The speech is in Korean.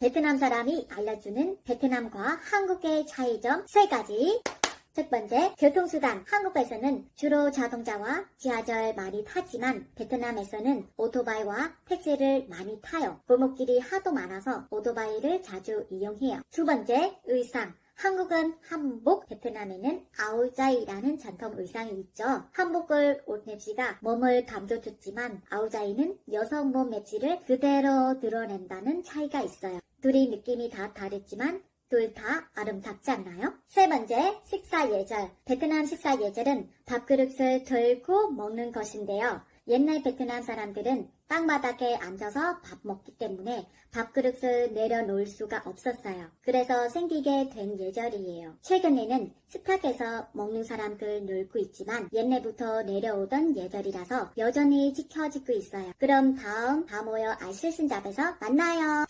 베트남 사람이 알려주는 베트남과 한국의 차이점 세 가지. 첫 번째, 교통수단. 한국에서는 주로 자동차와 지하철 많이 타지만 베트남에서는 오토바이와 택시를 많이 타요. 골목길이 하도 많아서 오토바이를 자주 이용해요. 두 번째, 의상. 한국은 한복, 베트남에는 아우자이라는 전통 의상이 있죠. 한복을 옷 맵시가 몸을 감춰줬지만 아우자이는 여성 몸 맵시를 그대로 드러낸다는 차이가 있어요. 둘이 느낌이 다 다르지만 둘 다 아름답지 않나요? 세 번째, 식사 예절. 베트남 식사 예절은 밥그릇을 들고 먹는 것인데요. 옛날 베트남 사람들은 땅바닥에 앉아서 밥 먹기 때문에 밥그릇을 내려놓을 수가 없었어요. 그래서 생기게 된 예절이에요. 최근에는 식탁에서 먹는 사람들 늘고 있지만 옛날부터 내려오던 예절이라서 여전히 지켜지고 있어요. 그럼 다음 다 모여 알실순잡에서 만나요.